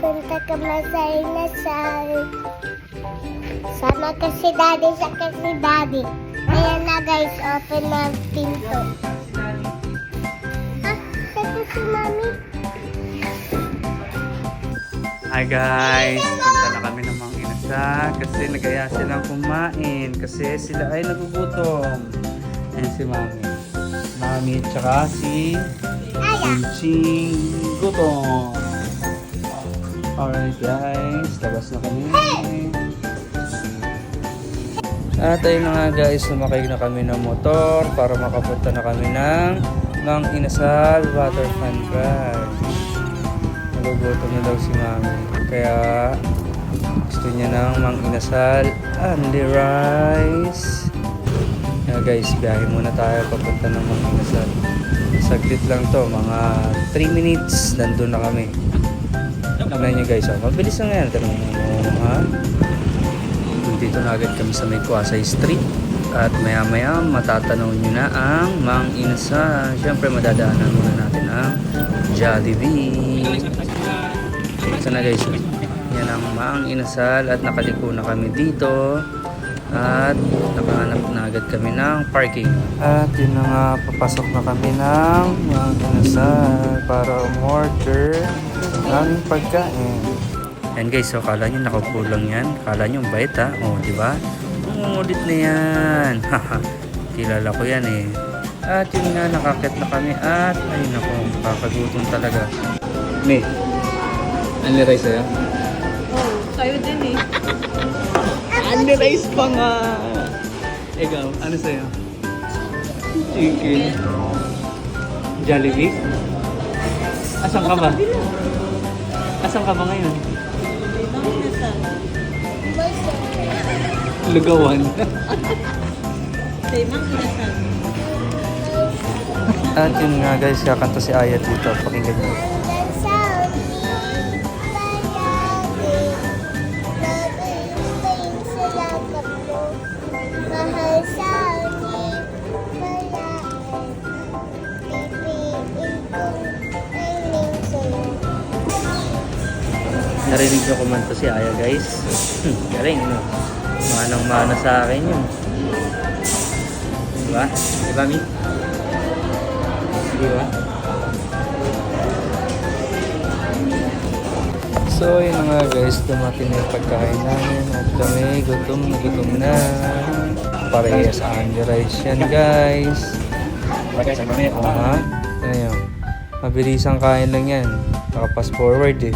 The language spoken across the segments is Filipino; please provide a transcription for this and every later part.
punta kami sa inasal. Sama kasi daddy sa kasi daddy. Ayan na guys, open na ang pinto. Ah, saan si mami? Hi guys! Punta na kami ng mga inasal kasi nagaya silang kumain kasi sila ay nagugutom. Ayan si Mami. Mami tsaka si. Kunching Gutom. Alright guys, labas na kami. At ayun nga guys, sumakay na kami ng motor para makapunta na kami ng Mang Inasal Waterfront Drive. Nagugutom na daw si Mami. Kaya gusto niya ng Mang Inasal Andy Rice. Kaya guys, biyahe muna tayo papunta ng Mang Inasal. Saglit lang to, mga 3 minutes, nandun na kami. Tignan nyo guys, oh. mabilis lang yan. Tanong mo, ha? Dito na agad kami sa may Kuasay Street. At maya maya matatanaw nyo na ang Mang Inasal. Siyempre madadaanan muna natin ang Jollibee. Ito na guys. Yan ang Mang Inasal at nakaliko na kami dito. At nakahanap na agad kami ng parking. At yun na nga, papasok na kami ng Mang Inasal para umorder ng pagkain. Yan guys, so kala nyo nakaupo lang yan. Kala nyo ang bait ha. O, di ba? Umulit na yan. Kilala ko yan eh. At yun nga, nakakit na kami at ay nako, kakagutom talaga. Me, ano rice sa'yo? Oh, sa'yo din eh. Andy rice pa nga! Ikaw, ano sa'yo? Chicken. Jollibee? Asan ka ba? Asan ka ba ngayon? Lugawan. At yun nga guys, kakanta si Aya dito. Pakinggan nyo. Narinig nyo kumanta si Aya guys. Hmm, galing no? Manang-mana sa akin yun. Diba? Diba Mi? Diba? So yun nga guys, dumating na yung pagkain namin at kami gutom na gutom na. Parehas Andy Rice yan guys. Bagay sa kami, Aha. Ano yun? Mabilisang kain lang yan. Nakapas forward eh.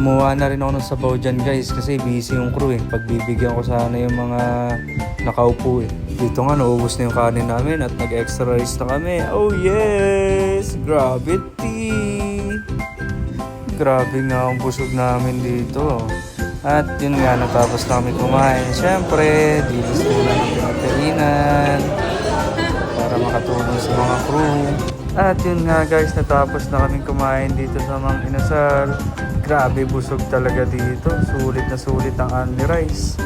Kumuha na rin ako ng sabaw dyan guys kasi busy yung crew eh. Pagbibigyan ko sana yung mga nakaupo eh. Dito nga naubos na yung kanin namin at nag-extra rice na kami. Oh yes! Gravity! Grabe nga ang busog namin dito. At yun nga, natapos namin kumain. Siyempre, dilis muna At yun nga guys, natapos na kaming kumain dito sa Mang Inasal. Grabe, busog talaga dito. Sulit na sulit ang Andy Rice.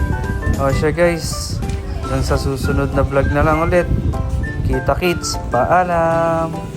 O siya guys, hanggang sa susunod na vlog na lang ulit. Kita kits, paalam!